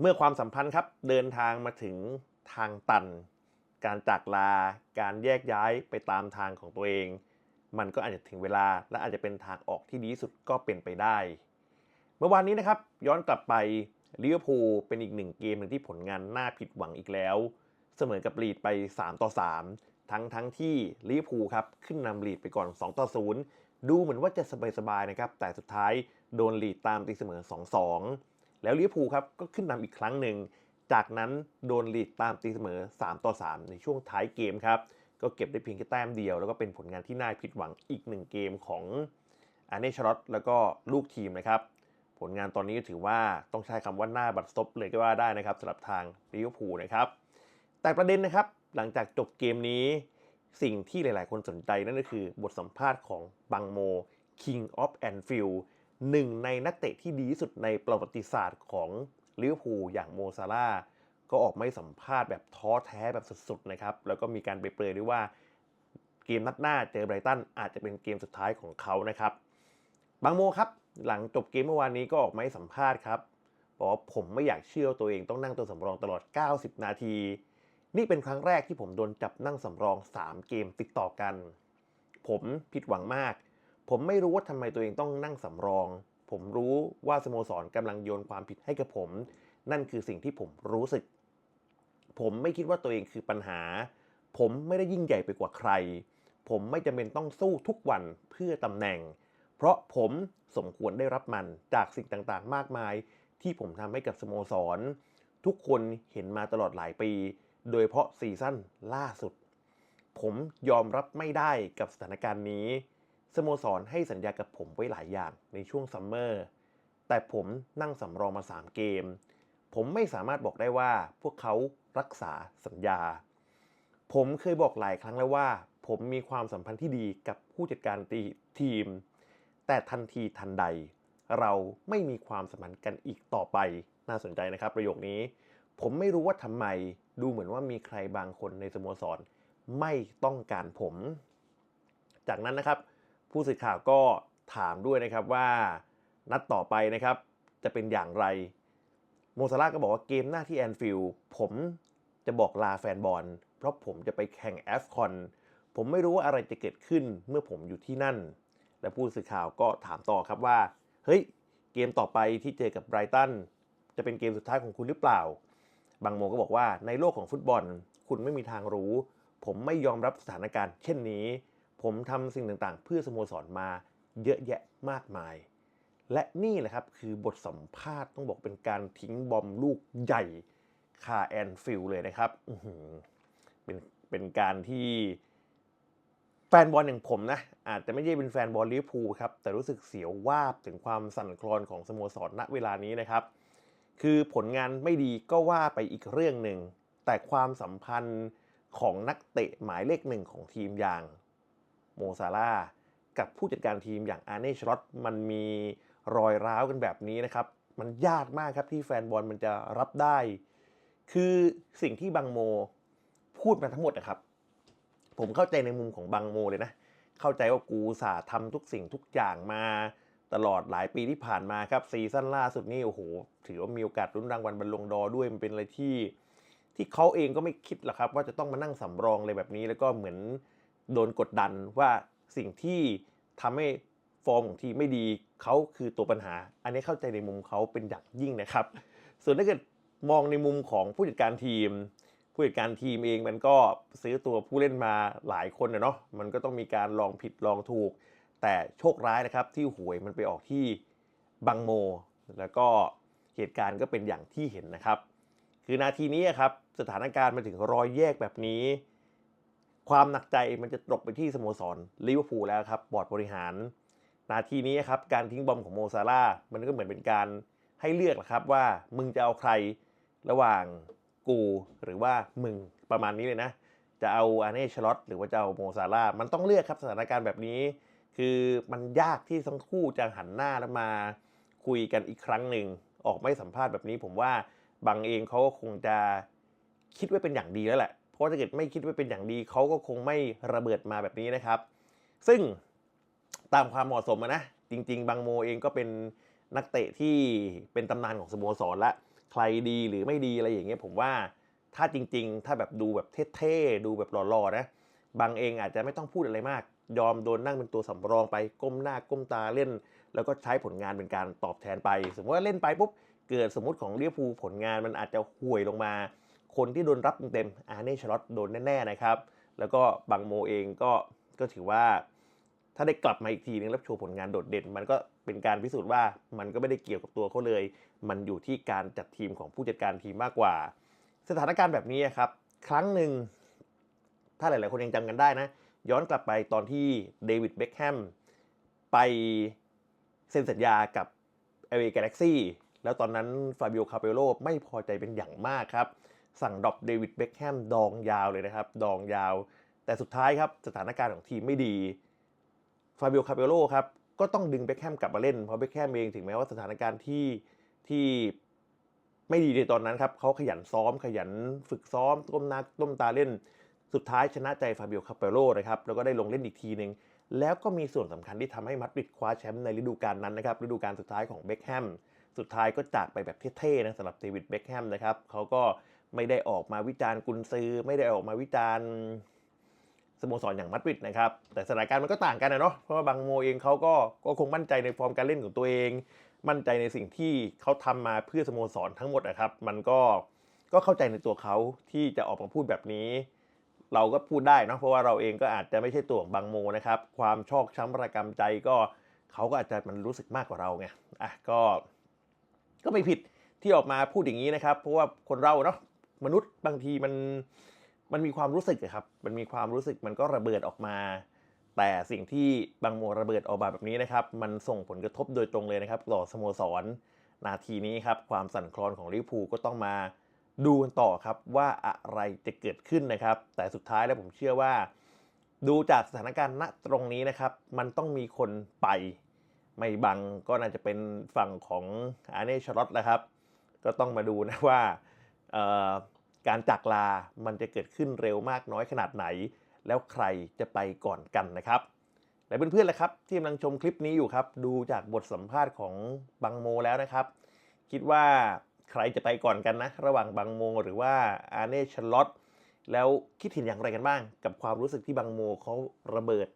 เมื่อความสัมพันธ์ครับเดินทางมาถึงทางตัน การจากลา การแยกย้ายไปตามทางของตัวเอง มันก็อาจจะถึงเวลาและอาจจะเป็นทางออกที่ดีที่สุดก็เป็นไปได้ เมื่อวานนี้นะครับย้อนกลับไปลิเวอร์พูลเป็นอีกหนึ่งเกมหนึ่งที่ผลงานน่าผิดหวังอีกแล้ว เสมอกับลีดไป 3 ต่อ 3 ทั้งทั้งที่ลิเวอร์พูลครับขึ้นนำลีดไปก่อน 2 ต่อ 0 ดูเหมือนว่าจะสบายๆนะครับแต่สุดท้ายโดนลีดตามตีเสมอ 2-2 แล้วลิเวอร์พูลครับก็ขึ้นนำอีกครั้งหนึ่ง จากนั้นโดนลีดตามตีเสมอ 3 ต่อ 3 ในช่วงท้ายเกมครับ ก็เก็บได้เพียงแค่แต้มเดียว แล้วก็เป็นผลงานที่น่าผิดหวังอีกหนึ่งเกมของอาเนชรอตแล้วก็ลูกทีมนะครับ ผลงานตอนนี้ก็ถือว่าต้องใช้คำว่าหน้าบัดซบเลยก็ว่าได้นะครับสำหรับทางลิเวอร์พูลนะครับ แต่ประเด็นนะครับหลังจากจบเกมนี้สิ่งที่หลาย ๆ คนสนใจนั่นก็คือบทสัมภาษณ์ของบังโม King of Anfield หนึ่งในนักเตะที่ดีที่สุดในประวัติศาสตร์ของลิเวอร์พูลอย่างโมซาร่าก็ออกไม่สัมภาษณ์แบบท้อแท้แบบสุดๆนะครับ แล้วก็มีการไปเปรยด้วยว่าเกมนัดหน้าเจอไบรตันอาจจะเป็นเกมสุดท้ายของเขานะครับ บางโมครับ หลังจบเกมเมื่อวานนี้ก็ออกไมาให้สัมภาษณ์ครับบอกว่าผมไม่อยากเชื่อตัวเองต้องนั่งตัวสำรองตลอด 90 นาที นี่เป็นครั้งแรกที่ผมโดนจับนั่งสำรอง 3 เกมติดต่อกัน ผมผิดหวังมาก ผมไม่รู้ว่าทำไมตัวเองต้องนั่งสำรอง ผมรู้ว่าสโมสรกำลังโยนความผิดให้กับผม นั่นคือสิ่งที่ผมรู้สึก ผมไม่คิดว่าตัวเองคือปัญหา ผมไม่ได้ยิ่งใหญ่ไปกว่าใคร ผมไม่จำเป็นต้องสู้ทุกวันเพื่อตำแหน่ง เพราะผมสมควรได้รับมันจากสิ่งต่างๆ มากมาย ที่ผมทำให้กับสโมสร ทุกคนเห็นมาตลอดหลายปี โดยเฉพาะซีซั่นล่าสุด ผมยอมรับไม่ได้กับสถานการณ์นี้ สโมสรให้สัญญากับผมไว้หลายอย่างในช่วงซัมเมอร์ แต่ผมนั่งสำรองมา 3 เกม ผมไม่สามารถบอกได้ว่าพวกเขารักษาสัญญา ผมเคยบอกหลายครั้งแล้วว่า ผมมีความสัมพันธ์ที่ดีกับผู้จัดการทีม แต่ทันทีทันใด เราไม่มีความสัมพันธ์กันอีกต่อไป น่าสนใจนะครับ ประโยคนี้ ผมไม่รู้ว่าทำไม ดูเหมือนว่ามีใครบางคนในสโมสร ไม่ต้องการผม จากนั้นนะครับ ผู้สื่อข่าวก็ถามด้วยนะครับว่านัดต่อไปนะครับ จะเป็นอย่างไร โมซาร่าก็บอกว่าเกมหน้าที่แอนฟิลด์ผมจะบอกลาแฟนบอล เพราะผมจะไปแข่งแอฟคอนผมไม่รู้ว่าอะไรจะเกิดขึ้นเมื่อผมอยู่ที่นั่น และผู้สื่อข่าวก็ถามต่อครับว่า เฮ้ย เกมต่อไปที่เจอกับไบรตันจะเป็นเกมสุดท้ายของคุณหรือเปล่า บางโมก็บอกว่าในโลกของฟุตบอล คุณไม่มีทางรู้ ผมไม่ยอมรับสถานการณ์ เช่นนี้ ผมทำสิ่งต่างๆ เพื่อสโมสรมาเยอะแยะมากมาย และนี่แหละครับคือบทสัมภาษณ์ต้องบอกเป็นการทิ้งบอมลูกใหญ่คาแอนฟิลเลยนะครับเป็นเป็นการที่แฟนบอลอย่างผมนะ อาจจะไม่ใช่เป็นแฟนบอลลิเวอร์พูลครับ แต่รู้สึกเสียววาบถึงความสั่นคลอนของสโมสรณเวลานี้นะครับ คือผลงานไม่ดีก็ว่าไปอีกเรื่องหนึ่ง แต่ความสัมพันธ์ของนักเตะหมายเลขหนึ่งของทีมอย่าง โมซาร่ากับผู้จัดการทีมอย่างอาร์เน่ชลอตมันมีรอยร้าวกันแบบนี้นะครับ มันยากมากครับที่แฟนบอลมันจะรับได้ คือสิ่งที่บังโมพูดมาทั้งหมดนะครับ ผมเข้าใจในมุมของบังโมเลยนะ เข้าใจว่ากูสาทำทุกสิ่งทุกอย่างมาตลอดหลายปีที่ผ่านมาครับซีซั่นล่าสุดนี่โอ้โห ถือว่ามีโอกาสลุ้นรางวัลบอลลงดอด้วยมันเป็นอะไรที่ ที่เขาเองก็ไม่คิดหรอกครับ ว่าจะต้องมานั่งสำรองเลยแบบนี้แล้วก็เหมือน โดนกดดันว่าสิ่งที่ทำให้ฟอร์มของทีมไม่ดีเขาคือตัวปัญหา อันนี้เข้าใจในมุมเขาเป็นอย่างยิ่งนะครับ ส่วนถ้าเกิดมองในมุมของผู้จัดการทีม ผู้จัดการทีมเองมันก็ซื้อตัวผู้เล่นมาหลายคนนะเนาะมันก็ต้องมีการลองผิดลองถูก แต่โชคร้ายนะครับที่หวยมันไปออกที่บังโม แล้วก็เหตุการณ์ก็เป็นอย่างที่เห็นนะครับ คือนาทีนี้ครับสถานการณ์มาถึงรอยแยกแบบนี้ ความหนักใจมันจะตกไปที่สโมสรลิเวอร์พูลแล้วครับบอร์ดบริหาร นาทีนี้ครับการทิ้งบอมของโมซาร่ามันก็เหมือนเป็นการให้เลือกแหละครับว่ามึงจะเอาใครระหว่างกูหรือว่ามึงประมาณนี้เลยนะ จะเอาอาเน่ชลอตหรือว่าจะเอาโมซาร่ามันต้องเลือกครับสถานการณ์แบบนี้ คือมันยากที่ทั้งคู่จะหันหน้าแล้วมาคุยกันอีกครั้งหนึ่งออกไม่สัมภาษณ์แบบนี้ ผมว่าบางเองเขาก็คงจะคิดไว้เป็นอย่างดีแล้วแหละ เพราะถ้าเกิดไม่คิดไว้เป็นอย่างดีเขาก็คงไม่ระเบิดมาแบบนี้นะครับ ซึ่งตามความเหมาะสมะนะ จริง ๆ บางโมเองก็เป็นนักเตะที่เป็นตำนานของสโมสรละใครดีหรือไม่ดีอะไรอย่างเงี้ยผมว่าถ้าจริง ๆ ถ้าแบบดูแบบเท่ๆดูแบบหล่อๆนะบางเองอาจจะไม่ต้องพูดอะไรมาก ยอมโดนนั่งเป็นตัวสำรองไปก้มหน้าก้มตาเล่น แล้วก็ใช้ผลงานเป็นการตอบแทนไป สมมติว่าเล่นไปปุ๊บเกิดสมมติของเลียพูผลงานมันอาจจะห่วยลงมา คนที่โดนรับเต็มๆอาร์เน่ชลอตโดนแน่ๆนะครับ แล้วก็บางโมเองก็ก็ถือว่า ถ้าได้กลับมาอีกทีนึงแล้วโชว์ผลงานโดดเด่น มันก็เป็นการพิสูจน์ว่ามันก็ไม่ได้เกี่ยวกับตัวเขาเลย มันอยู่ที่การจัดทีมของผู้จัดการทีมมากกว่า สถานการณ์แบบนี้ครับ ครั้งหนึ่งถ้าหลายๆคนยังจำกันได้นะ ย้อนกลับไปตอนที่เดวิดเบคแฮมไปเซ็นสัญญากับ LA Galaxy แล้วตอนนั้นฟาบิโอคาเปโลไม่พอใจเป็นอย่างมากครับ สั่งดรอปเดวิดเบคแฮมดองยาวเลยนะครับ ดองยาว แต่สุดท้ายครับสถานการณ์ของทีมไม่ดีฟาบิโอคาเปโลครับก็ต้องดึงเบคแฮมกลับมาเล่นเพราะเบคแฮมเองถึงแม้ว่าสถานการณ์ที่ที่ไม่ดีในตอนนั้นครับเขาขยันซ้อมขยันฝึกซ้อมต้มนาต้มตาเล่น สุดท้ายชนะใจฟาบิโอคาเปโลนะครับแล้วก็ได้ลงเล่นอีกทีหนึ่งแล้วก็มีส่วนสำคัญที่ทำให้มาดริดคว้าแชมป์ในฤดูกาลนั้นนะครับฤดูกาลสุดท้ายของเบคแฮมสุดท้ายก็จากไปแบบเท่ๆนะสำหรับเดวิดเบคแฮมนะครับเขาก็ ไม่ได้ออกมาวิจารณ์กุนซือ ไม่ได้ออกมาวิจารณ์สโมสรอย่างมาดริดนะครับ แต่สถานการณ์มันก็ต่างกันนะเนาะเพราะว่าบางโมเองเขาก็ก็คงมั่นใจในฟอร์มการเล่นของตัวเอง มั่นใจในสิ่งที่เขาทำมาเพื่อสโมสรทั้งหมดนะครับ มันก็ก็เข้าใจในตัวเขาที่จะออกมาพูดแบบนี้ เราก็พูดได้เนาะเพราะว่าเราเองก็อาจจะไม่ใช่ตัวของบางโมนะครับ ความชอกช้ำระกำใจก็เขาก็อาจจะมันรู้สึกมากกว่าเราไงอะก็ ก็ไม่ผิดที่ออกมาพูดอย่างนี้นะครับ เพราะว่าคนเราเนาะ มนุษย์บางทีมันมันมีความรู้สึกอะครับ มันมีความรู้สึกมันก็ระเบิดออกมา แต่สิ่งที่บางโมระเบิดออกมาแบบนี้นะครับ มันส่งผลกระทบโดยตรงเลยนะครับต่อสโมสร นาทีนี้ครับ ความสั่นคลอนของลิเวอร์พูลก็ต้องมาดูกันต่อครับว่าอะไรจะเกิดขึ้นนะครับ แต่สุดท้ายแล้วผมเชื่อว่า ดูจากสถานการณ์ณตรงนี้นะครับ มันต้องมีคนไป ไม่บังก็น่าจะเป็นฝั่งของอาร์เน่ชลอตนะครับ ก็ต้องมาดูนะว่าเอ่อ การจากลามันจะเกิดขึ้นเร็วมากน้อยขนาดไหน แล้วใครจะไปก่อนกันนะครับและเพื่อนๆล่ะครับที่กำลังชมคลิปนี้อยู่ครับ ดูจากบทสัมภาษณ์ของบังโมแล้วนะครับ คิดว่าใครจะไปก่อนกันนะ ระหว่างบังโมหรือว่าอาเน่ชลอตแล้วคิดเห็นอย่างไรกันบ้าง กับความรู้สึกที่บังโมเขาระเบิด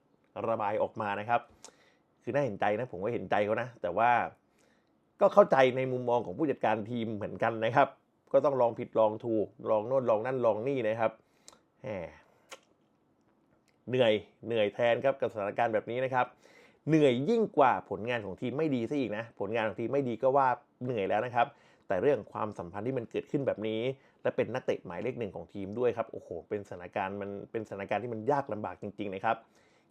ระบายออกมานะครับ คือน่าเห็นใจนะผมก็เห็นใจเขานะ แต่ว่าก็เข้าใจในมุมมองของผู้จัดการทีมเหมือนกันนะครับ ก็ต้องลองผิดลองถูก ลองโน่นลองนั่นลองนี่นะครับแหมเหนื่อยเหนื่อยแทนครับกับสถานการณ์แบบนี้นะครับ เหนื่อยยิ่งกว่าผลงานของทีมไม่ดีซะอีกนะ ผลงานของทีมไม่ดีก็ว่าเหนื่อยแล้วนะครับ แต่เรื่องความสัมพันธ์ที่มันเกิดขึ้นแบบนี้ และเป็นนักเตะหมายเลขหนึ่งของทีมด้วยครับ โอ้โห เป็นสถานการณ์มันเป็นสถานการณ์ที่มันยากลำบากจริงๆนะครับ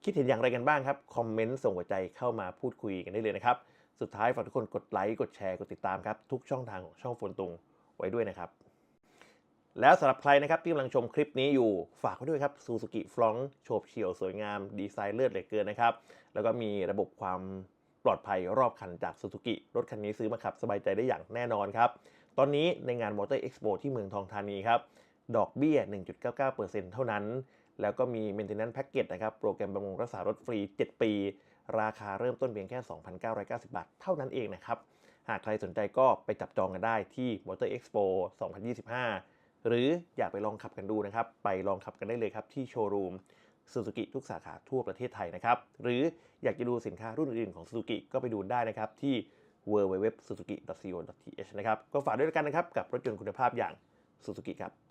คิดเห็นอย่างไรกันบ้างครับ คอมเมนต์ส่งหัวใจเข้ามาพูดคุยกันได้เลยนะครับ สุดท้ายฝากทุกคนกดไลค์ กดแชร์ กดติดตามครับ ทุกช่องทางของช่องฝนตุง ไว้ด้วยนะครับ แล้วสำหรับใครนะครับที่กำลังชมคลิปนี้อยู่ฝากไว้ด้วยครับซูซูกิฟลองโฉบเฉี่ยวสวยงาม ดีไซน์เลือดเหลือเกินนะครับ แล้วก็มีระบบความปลอดภัยรอบคันจากซูซูกิรถคันนี้ซื้อมาขับสบายใจได้อย่างแน่นอนครับ ตอนนี้ในงานมอเตอร์เอ็กซ์โปที่เมืองทองธานีครับ ดอกเบี้ย 1.99%เท่านั้น แล้วก็มี Maintenance Package นะครับ โปรแกรมบำรุงรักษารถฟรี 7 ปี ราคาเริ่มต้นเพียงแค่ 2,990 บาท เท่านั้นเองนะครับ หากใครสนใจก็ไปจับจองกันได้ที่ Motor Expo 2025 หรืออยากไปลองขับกันดูนะครับ ไปลองขับกันได้เลยครับที่โชว์รูมซูซูกิทุกสาขาทั่วประเทศไทยนะครับ หรืออยากจะดูสินค้ารุ่นอื่นๆของซูซูกิก็ไปดูได้นะครับที่ www.suzuki.co.th นะครับ ก็ฝากด้วยกันนะครับ กับรถยนต์คุณภาพอย่างซูซูกิครับ